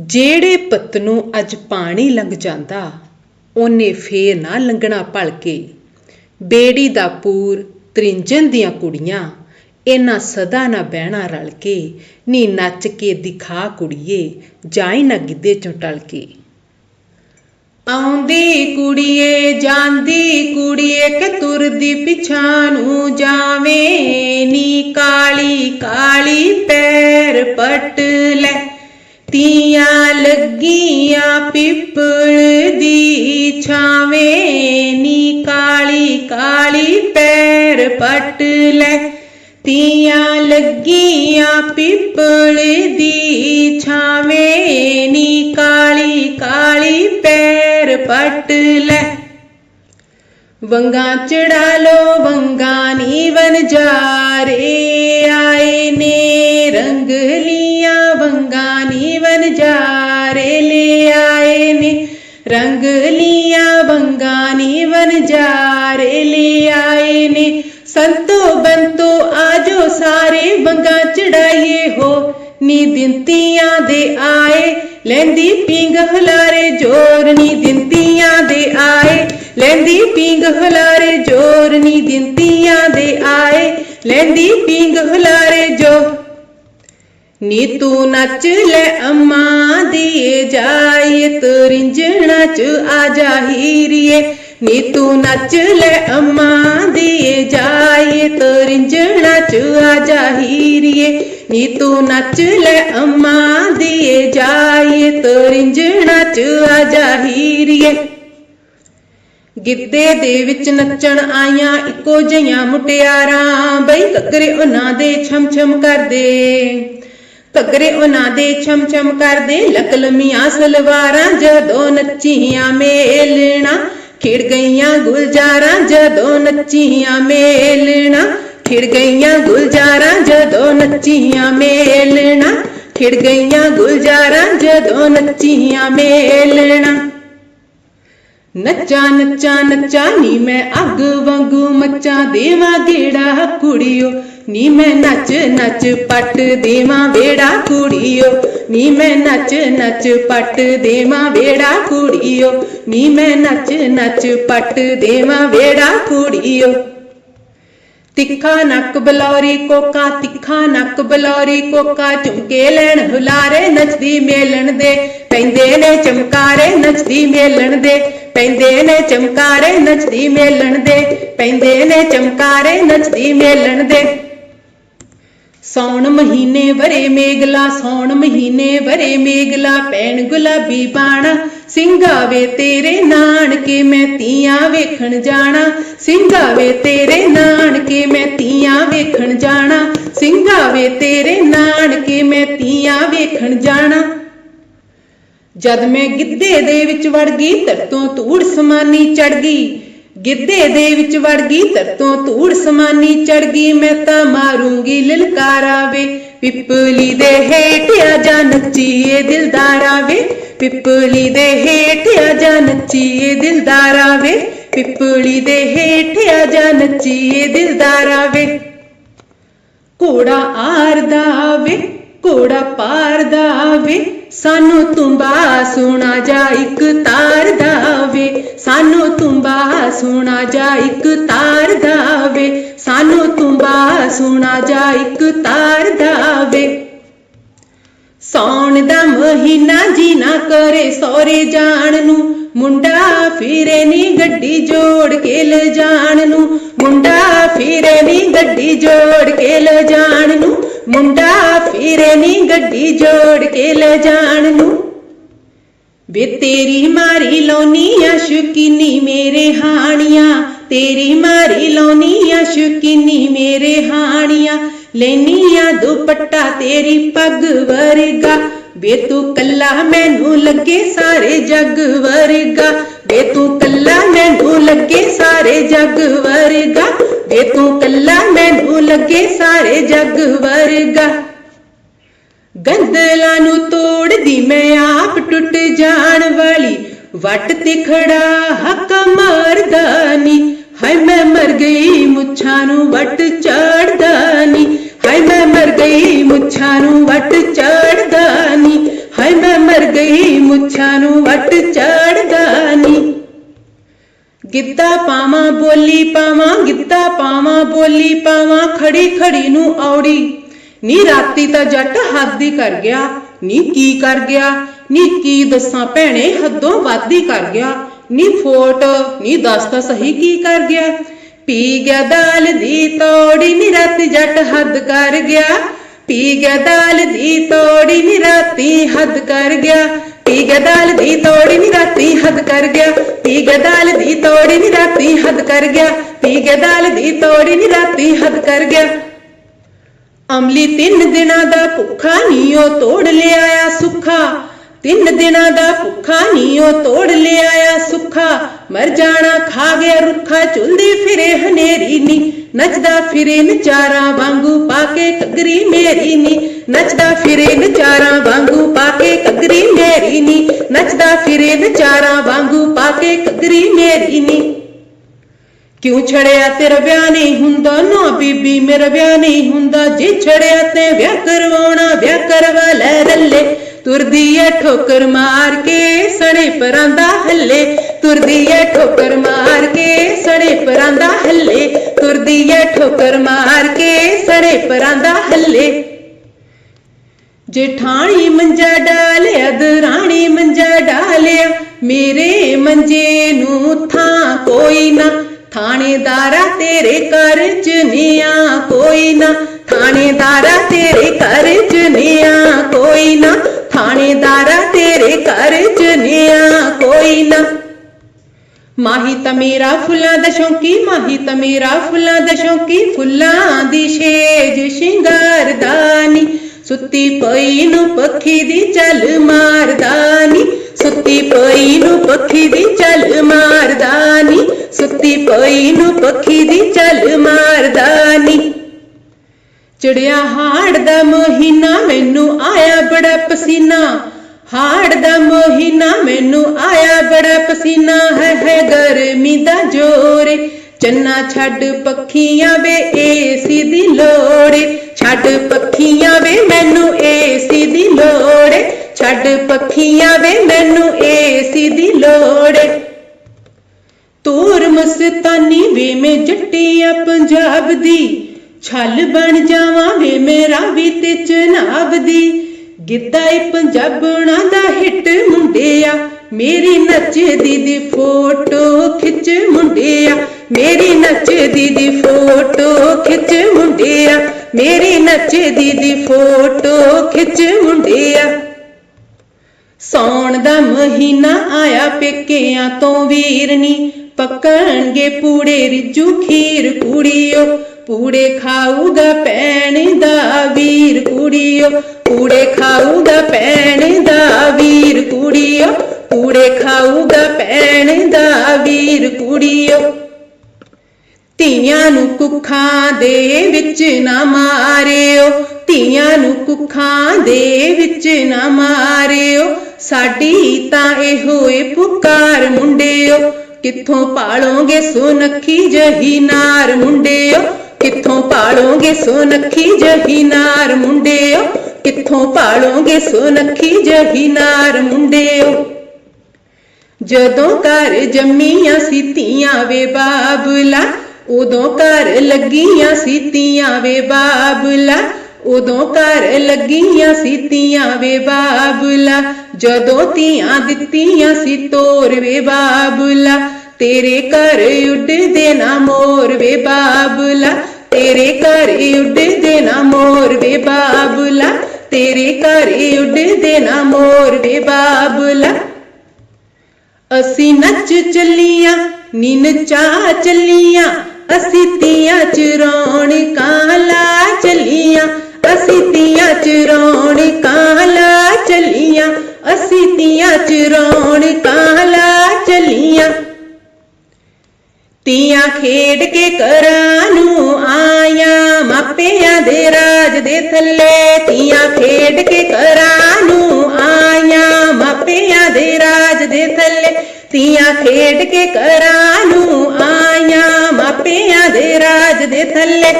ਜਿਹੜੇ ਪੁੱਤ ਨੂੰ ਅੱਜ ਪਾਣੀ ਲੰਘ ਜਾਂਦਾ, ਉਹਨੇ ਫੇਰ ਨਾ ਲੰਘਣਾ ਭਲਕੇ ਬੇੜੀ ਦਾ ਪੂਰ, ਤ੍ਰਿੰਜਣ ਦੀਆਂ ਕੁੜੀਆਂ, ਇਹਨਾਂ ਸਦਾ ਨਾ ਬਹਿਣਾ ਰਲ ਕੇ, ਨੀ ਨੱਚ ਕੇ ਦਿਖਾ ਕੁੜੀਏ ਜਾਈ ਨਾ ਗਿੱਧੇ ਚੋਂ ਟਲ ਕੇ। ਆਉਂਦੀ ਕੁੜੀਏ, ਜਾਂਦੀ ਕੁੜੀਏ, ਕਿ ਤੁਰਦੀ ਪਿਛਾਂ ਨੂੰ ਜਾਵੇਂ, ਨੀ ਕਾਲੀ ਕਾਲੀ ਪੈਰ ਪਟ ਲੈ। ਤੀਆਂ ਲੱਗੀਆਂ ਪਿੱਪਲ ਦੀ ਛਾਵੇਂ ਨੀ ਕਾਲੀ ਕਾਲੀ ਪੈਰ ਪਟ ਲੈ। ਤੀਆਂ ਲੱਗੀਆਂ ਪਿੱਪਲ ਦੀ ਛਾਵੇਂ ਨੀ ਕਾਲੀ ਕਾਲੀ ਪੈਰ ਪਟ ਲੈ। ਵੰਗਾ ਚੜਾ ਲੋ, ਵੰਗਾ ਨੀ ਵਨਜਾਰੇ ਆਏ ਨੇ ਰੰਗ ਲੀਆਂ, ਵੰਗਾ ਨੀ ਵਨਜਾਰੇ ਲੈ ਆਏ ਨੇ ਰੰਗ ਲੀਆਂ, ਵੰਗਾ ਨੀ ਵਨਜਾਰੇ ਲੈ ਆਏ ਨੇ ਸੰਤੋ, ਬੰਤੋ, ਆਜੋ ਸਾਰੇ ਵੰਗਾ ਚੜਾਈਏ ਹੋ। ਨੀ ਦਿੰਤੀਆਂ ਦੇ ਆਏ, ਲੈਂਦੀ ਪਿੰਗ ਹਲਾਰੇ, ਜੋਰ ਨੀ ਦਿੰਤੀਆਂ ਹਲਾਰੇ ਜੋਰ ਨੀ ਦਿੰਦੀਆਂ ਦੇ ਆਏ। ਲੈਂਦੀ ਪਿੰਗ ਹਲਾਰੇ ਜੋ। ਨੀ ਤੂੰ ਨੱਚ ਲੈ ਅੰਮਾ ਦੀਏ ਜਾਈਏ ਤਰਿੰਜਣਾ ਚ ਆ ਜਾ ਹੀਰੀਏ ਨੀ ਤੂੰ ਨੱਚ ਲੈ ਅੰਮਾ ਦੀਏ ਜਾਏ ਤਰਿੰਜਣਾ ਚ ਆ ਜਾ ਹੀਰੀਏ ਨੀ ਤੂੰ ਨੱਚ ਲੈ ਅੰਮਾ ਦੀਏ ਜਾਈਏ ਤਰਿੰਜਣਾ ਚ ਆ ਜਾ ਹੀਰੀਏ ਗਿੱਧੇ ਦੇ ਵਿੱਚ ਨੱਚਣ ਆਈਆਂ ਇੱਕੋ ਜਿਹੀਆਂ ਮੁਟਿਆਰਾਂ। ਬਈ ਘੱਗਰੇ ਉਹਨਾਂ ਦੇ ਛਮ ਛਮ ਕਰਦੇ। ਘੱਗਰੇ ਉਹਨਾਂ ਦੇ ਛਮ ਛਮ ਕਰਦੇ ਲਕਲਮੀਆਂ ਸਲਵਾਰਾਂ ਜਦੋਂ ਨੱਚੀਆਂ ਮੇਲਣਾ। ਖਿੜ ਗਈਆਂ ਗੁਲਜ਼ਾਰਾਂ ਜਦੋਂ ਨੱਚੀਆਂ ਮੇਲਣਾ। ਖਿੜ ਗਈਆਂ ਗੁਲਜ਼ਾਰਾਂ ਜਦੋਂ ਨੱਚੀਆਂ ਮੇਲਣਾ। ਖਿੜ ਗਈਆਂ ਗੁਲਜ਼ਾਰਾਂ ਜਦੋਂ ਨੱਚੀਆਂ ਮੇਲਣਾ। ਨੱਚਾ ਨੱਚਾ ਨੱਚਾ, ਨੀ ਮੈਂ ਅੱਗ ਵਾਂਗੂ ਮੱਚਾ ਦੇਵਾਂ ਗੇੜਾ ਕੁੜੀਓ। ਨੀ ਮੈਂ ਨੱਚ ਨੱਚ ਪੱਟ ਦੇਵਾਂ ਵੇੜਾ ਕੁੜੀਓ। ਨੀ ਮੈਂ ਨੱਚ ਨੱਚ ਪੱਟ ਦੇਵਾਂ ਵੇੜਾ ਕੁੜੀਓ। ਨੀ ਮੈਂ ਨੱਚ ਨੱਚ ਪੱਟ ਦੇਵਾਂ ਵੇੜਾ ਕੁੜੀਓ। ਤਿੱਖਾ ਨੱਕ ਬਲੌਰੀ ਕੋਕਾ, ਤਿੱਖਾ ਨੱਕ ਬਲੌਰੀ ਕੋਕਾ, ਝੁਮਕੇ ਲੈਣ ਹੁਲਾਰੇ ਨੱਚਦੀ ਮੇਲਣ ਦੇ। ਪੈਂਦੇ ਨੇ ਚਮਕਾਰੇ ਨੱਚਦੀ ਮੇਲਣ ਦੇ। ਪੈਂਦੇ ਨੇ ਚਮਕਾਰੇ ਨੱਚਦੀ ਮੇਲਣ ਦੇ, ਪੈਂਦੇ ਨੇ ਚਮਕਾਰੇ ਨੱਚਦੀ ਮੇਲਣ ਦੇ। ਸੌਣ ਮਹੀਨੇ ਵਰੇ ਮੇਗਲਾ ਸੌਣ ਮਹੀਨੇ ਵਰੇ ਮੇਗਲਾ, ਪੈਣ ਗੁਲਾਬੀ ਬਾਣਾ ਸਿੰਘਾਵੇ ਤੇਰੇ ਨਾਨਕੇ ਮੈਂ ਤੀਆਂ ਵੇਖਣ ਜਾਣਾ। ਸਿੰਘਾਵੇ ਤੇਰੇ ਨਾਨਕੇ ਮੈਂ ਤੀਆਂ ਵੇਖਣ ਜਾਣਾ। ਸਿੰਘਾਵੇ ਤੇਰੇ ਨਾਨਕੇ ਮੈਂ ਤੀਆਂ ਵੇਖਣ ਜਾਣਾ। ਜਦ ਮੈਂ ਗਿੱਧੇ ਦੇ ਵਿੱਚ ਵੜ ਗਈ ਧਰਤੋਂ ਧੂੜ ਸਮਾਨੀ ਚੜ ਗਈ। ਗਿੱਧੇ ਦੇ ਵਿੱਚ ਵੜ ਗਈ ਧਰਤੋਂ ਧੂੜ ਸਮਾਨੀ ਚੜ ਗਈ। ਮੈਂ ਤਾਂ ਮਾਰੂੰਗੀ ਲਲਕਾਰਾ ਵੇ, ਪਿੱਪਲੀ ਦੇ ਹੇਠ ਆ ਜਾ ਨੱਚੀਏ ਦਿਲਦਾਰਾ ਵੇ, ਪਿੱਪਲੀ ਦੇ ਹੇਠ ਆ ਜਾ ਨੱਚੀਏ ਦਿਲਦਾਰਾ ਵੇ, ਪਿੱਪਲੀ ਦੇ ਹੇਠ ਆ ਜਾ ਨੱਚੀਏ ਦਿਲਦਾਰਾ ਵੇ। ਘੋੜਾ ਆਰਦਾ ਵੇ, ਘੋੜਾ ਪਾਰਦਾ ਵੇ ਸਾਨੂੰ ਤੁੰਬਾ ਸੁਣਾ ਜਾ ਇੱਕ ਤਾਰ ਦਾ ਸਾਨੂੰ ਤੁੰਬਾ ਸੁਣਾ ਜਾ ਇੱਕ ਤਾਰ ਦਾ ਸਾਨੂੰ ਤੁੰਬਾ ਸੁਣਾ ਜਾ ਇੱਕ ਤਾਰ ਦਾਵੇ। ਸੌਣ ਦਾ ਮਹੀਨਾ ਜੀ ਨਾ ਕਰੇ ਸੋਰੇ ਜਾਣ ਨੂੰ। ਮੁੰਡਾ ਫਿਰੇ ਨੀ ਗੱਡੀ ਜੋੜ ਕੇ ਲ ਜਾਣ ਨੂੰ। ਮੁੰਡਾ ਫਿਰੇ ਨੀ ਗੱਡੀ ਜੋੜ ਕੇ ਲ ਜਾਣ ਨੂੰ। ਮੁੰਡਾ ਫਿਰੇ ਨੀ ਗੱਡੀ ਜੋੜ ਕੇ ਲ ਜਾਣ ਨੂੰ। ਵੇ ਤੇਰੀ ਮਾਰੀ ਲੋਨੀ ਅਸ਼ਕਿਨੀ ਮੇਰੇ ਹਾਣੀਆਂ। ਤੇਰੀ ਮਾਰੀ ਲੋਨੀ ਅਸ਼ਕਿਨੀ ਮੇਰੇ ਹਾਣੀਆਂ। ਲੈਨੀਆਂ ਦੁਪੱਟਾ ਤੇਰੀ ਪੱਗ ਵਰਗਾ। ਵੇ ਤੂੰ ਕੱਲਾ ਮੈਨੂੰ ਲੱਗੇ ਸਾਰੇ ਜੱਗ ਵਰਗਾ। ਵੇ ਤੂੰ ਕੱਲਾ ਮੈਨੂੰ ਲੱਗੇ ਸਾਰੇ ਜੱਗ ਵਰਗਾ। ਵੇ ਤੂੰ ਕੱਲਾ ਮੈਨੂੰ ਲੱਗੇ ਸਾਰੇ ਜੱਗ ਵਰਗਾ। ਗੰਦਲਾਂ ਨੂੰ ਤੋੜਦੀ ਮੈਂ ਆਪ ਟੁੱਟ ਜਾਣ ਵਾਲੀ। ਵੱਟ ਤੇ ਖੜਾ ਹੱਕ ਮਾਰਦਾ ਨਹੀਂ ਹਾਏ ਮੈਂ ਮਰ ਗਈ ਮੁੱਛਾਂ ਨੂੰ ਵੱਟ ਚੜਦਾ ਨਹੀਂ ਹਾਏ ਮੈਂ ਮਰ ਗਈ ਮੁੱਛਾਂ ਨੂੰ ਵੱਟ ਚੜਦਾ ਨਹੀਂ ਹਾਏ ਮੈਂ ਮਰ ਗਈ ਮੁੱਛਾਂ ਨੂੰ ਵੱਟ ਚੜਦਾ ਗਿੱਧਾ ਪਾਵਾਂ, ਬੋਲੀ ਪਾਵਾਂ, ਗਿੱਧਾ ਪਾਵਾਂ, ਬੋਲੀ ਪਾਵਾਂ, ਖੜੀ ਖੜੀ ਨੂੰ ਔੜੀ। ਨੀ ਰਾਤੀ ਤਾਂ ਜੱਟ ਹੱਦ ਹੀ ਕਰ ਗਿਆ, ਨੀ ਕੀ ਕਰ ਗਿਆ, ਨੀ ਕੀ ਦੱਸਾਂ ਭੈਣੇ, ਹੱਦੋਂ ਵੱਧ ਹੀ ਕਰ ਗਿਆ। ਨੀ ਫੋਟ, ਨੀ ਦੱਸ ਤਾਂ ਸਹੀ ਕੀ ਕਰ ਗਿਆ। ਪੀ ਗਿਆ ਦਾਲ ਦੀ ਤੋੜੀ, ਨੀ ਰਾਤੀ ਜੱਟ ਹੱਦ ਕਰ ਗਿਆ। ਪੀ ਗਿਆ ਦਾਲ ਦੀ ਤੋੜੀ, ਨੀ ਰਾਤੀ ਹੱਦ ਕਰ ਗਿਆ। ਤੀ ਗਦਾਲ ਦੀ ਤੋੜੀ ਨੀ ਰਾਤੀ ਹੱਦ ਕਰ ਗਿਆ। ਪੀ ਗਿਆ ਦੀ ਤੋੜੀ ਨੀ ਰਾਤੀ ਹੱਦ ਕਰ ਗਿਆ। ਪੀ ਗਿਆ ਦੀ ਤੋੜੀ ਨੀ ਰਾਤੀ ਹੱਦ ਕਰ ਗਿਆ। ਅਮਲੀ ਤਿੰਨ ਦਿਨਾਂ ਦਾ ਭੁੱਖਾ ਨੀ ਨੀਓ ਤੋੜ ਲਿਆਇਆ ਸੁੱਖਾ। ਤਿੰਨ ਦਿਨਾਂ ਦਾ ਭੁੱਖਾ ਨੀਓ ਤੋੜ ਲਿਆਇਆ ਸੁੱਖਾ। ਮਰ ਜਾਣਾ ਖਾ ਗਿਆ ਰੁੱਖਾ ਝੁਲਦੀ ਫਿਰੇ ਹਨੇਰੀ ਨੀ। ਨੱਚਦਾ ਫਿਰੇ ਨਚਾਰਾਂ ਵਾਂਗੂ ਪਾ ਕੇ ਕਗਰੀ ਮੇਰੀ ਨੀ। ਨੱਚਦਾ ਫਿਰੇ ਨਚਾਰਾਂ ਵਾਂਗੂ ਪਾ ਕੇ ਕਗਰੀ ਮੇਰੀ ਨੀ, ਨੱਚਦਾ ਫਿਰੇ ਨਚਾਰਾਂ ਵਾਂਗੂ ਪਾ ਕੇ ਕਗਰੀ ਮੇਰੀ ਨੀ। ਕਿਉਂ ਛੜਿਆ ਤੇਰਾ ਵਿਆਹ ਨਹੀਂ ਹੁੰਦਾ, ਨਾ ਬੀਬੀ ਮੇਰਾ ਵਿਆਹ ਨਹੀਂ ਹੁੰਦਾ। ਜੇ ਛੜਿਆ ਤੇ ਵਿਆਹ ਕਰਵਾਉਣਾ, ਵਿਆਹ ਕਰਵਾ ਲੈ ਰੱਲੇ। ਤੁਰਦੀ ਏ ਠੋਕਰ ਮਾਰ ਕੇ ਸਣੇ ਪਰਾਂ ਦਾ ਹੱਲੇ। ਤੁਰਦੀ ਏ ਠੋਕਰ ਮਾਰ ਕੇ ਸਣੇ ਪਰਾਂ ਦਾ ਹੱਲੇ। ਤੁਰਦੀ ਏ ਠੋਕਰ ਮਾਰ ਕੇ ਸਣੇ ਪਰਾਂ ਦਾ ਹੱਲੇ। ਜੇਠਾਣੀ ਮੰਜਾ ਡਾਲਿਆ, ਦਰਾਣੀ ਮੰਜਾ ਡਾਲਿਆ, ਮੇਰੇ ਮੰਜੇ ਨੂੰ ਥਾਂ ਕੋਈ ਨਾ। ਥਾਣੇਦਾਰਾ ਤੇਰੇ ਘਰ ਚ ਨਿਆ ਕੋਈ ਨਾ। ਥਾਣੇਦਾਰਾ ਤੇਰੇ ਘਰ ਚ ਨਿਆ ਕੋਈ ਨਾ। ਥਾਣੇਦਾਰਾ ਤੇਰੇ ਘਰ ਚ ਨਿਆ ਕੋਈ ਨਾ। ਮਾਹੀ ਤਾਂ ਮੇਰਾ ਫੁੱਲਾਂ ਦਾ ਸ਼ੌਂਕੀ, ਮਾਹੀ ਤਾਂ ਮੇਰਾ ਫੁੱਲਾਂ ਦਾ ਸ਼ੌਂਕੀ। ਫੁੱਲਾਂ ਦੀ ਛੇਜ ਸ਼ਿੰਗਾਰਦਾਨੀ ਸੁੱਤੀ ਪਈ ਨੂੰ ਪੱਖੀ ਦੀ ਚੱਲ ਮਾਰਦਾਨੀ ਸੁੱਤੀ ਪਈ ਨੂੰ ਪੱਖੀ ਦੀ ਚੱਲ ਮਾਰਦਾਨੀ ਸੁੱਤੀ ਚੜਿਆ ਹਾੜ ਦਾ ਮਹੀਨਾ ਮੈਨੂੰ ਆਇਆ ਬੜਾ ਪਸੀਨਾ। ਹਾੜ ਦਾ ਮਹੀਨਾ ਮੈਨੂੰ ਆਇਆ ਬੜਾ ਪਸੀਨਾ। ਹੈ ਹੈ ਗਰਮੀ ਦਾ ਜੋਰੇ। ਚੰਨਾ ਛੱਡ ਪੱਖੀਆਂ ਵੇ ਏਸੀ ਦੀ ਲੋੜੇ ਛੱਡ ਪੱਖੀਆਂ ਵੇ, ਮੈਨੂੰ ਏਸੀ ਦੀ ਲੋੜੇ ਛੱਡ ਪੱਖੀਆਂ ਵੇ, ਮੈਨੂੰ ਏਸੀ ਦੀ ਲੋੜੇ ਤੂਰ ਮਸਤਾਨੀ ਵੇ, ਮੈਂ ਜੱਟੀਆਂ ਪੰਜਾਬ ਦੀ। ਛਲ ਬਣ ਜਾਵਾਂ ਵੇ, ਮੇਰਾ ਵੀ ਤੇ ਚਨਾਬ ਦੀ। ਗਿੱਧਾ ਏ ਪੰਜਾਬਣਾ ਦਾ ਹਿੱਟ ਮੁੰਡਿਆ। ਮੇਰੀ ਨੱਚਦੀ ਦੀ ਫੋਟੋ ਖਿੱਚ ਮੁੰਡਿਆ। ਮੇਰੀ ਨੱਚਦੀ ਦੀ ਫੋਟੋ ਖਿੱਚ ਮੁੰਡਿਆ, ਮੇਰੀ ਨੱਚਦੀ ਦੀ ਫੋਟੋ ਖਿੱਚ ਮੁੰਡਿਆ। ਸੌਣ ਦਾ ਮਹੀਨਾ ਆਇਆ ਪੇਕਿਆਂ ਤੋਂ ਵੀਰਨੀ, ਪੱਕਣਗੇ ਪੂੜੇ ਰਿਜੂ ਖੀਰ ਕੁੜੀਓ ਪੂੜੇ ਖਾਊਗਾ ਪੈਣ ਦਾ ਵੀਰ ਕੁੜੀਓ ਪੂੜੇ ਖਾਊਗਾ ਪੈਣ ਧੀਆਂ ਨੂੰ ਕੁੱਖਾਂ ਦੇ ਵਿੱਚ ਨਾ ਮਾਰਿਓ ਧੀਆਂ ਨੂੰ ਕੁੱਖਾਂ ਦੇ ਵਿੱਚ ਨਾ ਮਾਰਿਓ ਸਾਡੀ ਤਾਂ ਇਹੋ ਏ ਪੁਕਾਰ ਮੁੰਡਿਓ ਕਿੱਥੋਂ ਪਾਲੋਗੇ ਸੋਨਖੀ ਜਹੀ ਨਾਰ ਮੁੰਡਿਓ ਕਿੱਥੋਂ ਪਾਲੋਗੇ ਸੋਨਖੀ ਜਹੀ ਨਾਰ ਮੁੰਡਿਓ ਕਿੱਥੋਂ ਪਾਲੋਗੇ ਸੋਨਖੀ ਜਹੀ ਨਾਰ ਮੁੰਡਿਓ ਜਦੋਂ ਘਰ ਜੰਮੀਆਂ ਸੀ ਧੀਆਂ ਵੇ ਬਾਬਲਾ ਉਦੋਂ ਘਰ ਲੱਗੀਆਂ ਸੀ ਧੀਆਂ ਵੇ ਬਾਬਲਾ, ਉਦੋਂ ਘਰ ਲੱਗੀਆਂ ਸੀ ਧੀਆਂ ਵੇ ਬਾਬਲਾ, ਜਦੋਂ ਧੀਆਂ ਦਿੱਤੀਆਂ ਸੀ ਤੋਰ ਵੇ ਬਾਬਲਾ, ਤੇਰੇ ਘਰ ਉੱਡਦੇ ਨਾ ਮੋਰ ਵੇ ਬਾਬਲਾ, ਤੇਰੇ ਘਰ ਉੱਡਦੇ ਨਾ ਮੋਰ ਵੇ ਬਾਬਲਾ, ਤੇਰੇ ਘਰ ਉੱਡਦੇ ਨਾ ਮੋਰ ਵੇ ਬਾਬਲਾ। ਅਸੀਂ ਨੱਚ ਚੱਲੀਆਂ ਨੀ ਨਚਾ ਚੱਲੀਆਂ ਅਸੀਂ ਤੀਆਂ ਚ ਰੌਣਕਾਂ ਲਾ ਚੱਲੀਆਂ, ਅਸੀਂ ਤੀਆਂ ਚ ਰੌਣਕਾਂ ਲਾ ਚੱਲੀਆਂ, ਅਸੀਂ ਤੀਆਂ ਚ ਰੌਣਕਾਂ ਲਾ ਚੱਲੀਆਂ। ਤੀਆਂ ਖੇਡ ਕੇ ਘਰਾਂ ਨੂੰ ਆਇਆ, ਮਾਪਿਆਂ ਦੇ ਰਾਜ ਦੇ ਥੱਲੇ ਤੀਆਂ ਖੇਡ ਕੇ ਘਰਾਂ ਨੂੰ ਆਇਆ, ਮਾਪਿਆਂ ਦੇ ਰਾਜ ਦੇ ਥੱਲੇ ਤੀਆਂ ਖੇਡ ਕੇ ਘਰਾਂ ਨੂੰ ਆਇਆ ਮਾਪਿਆਂ ਦੇ ਰਾਜ ਦੇ ਥੱਲੇ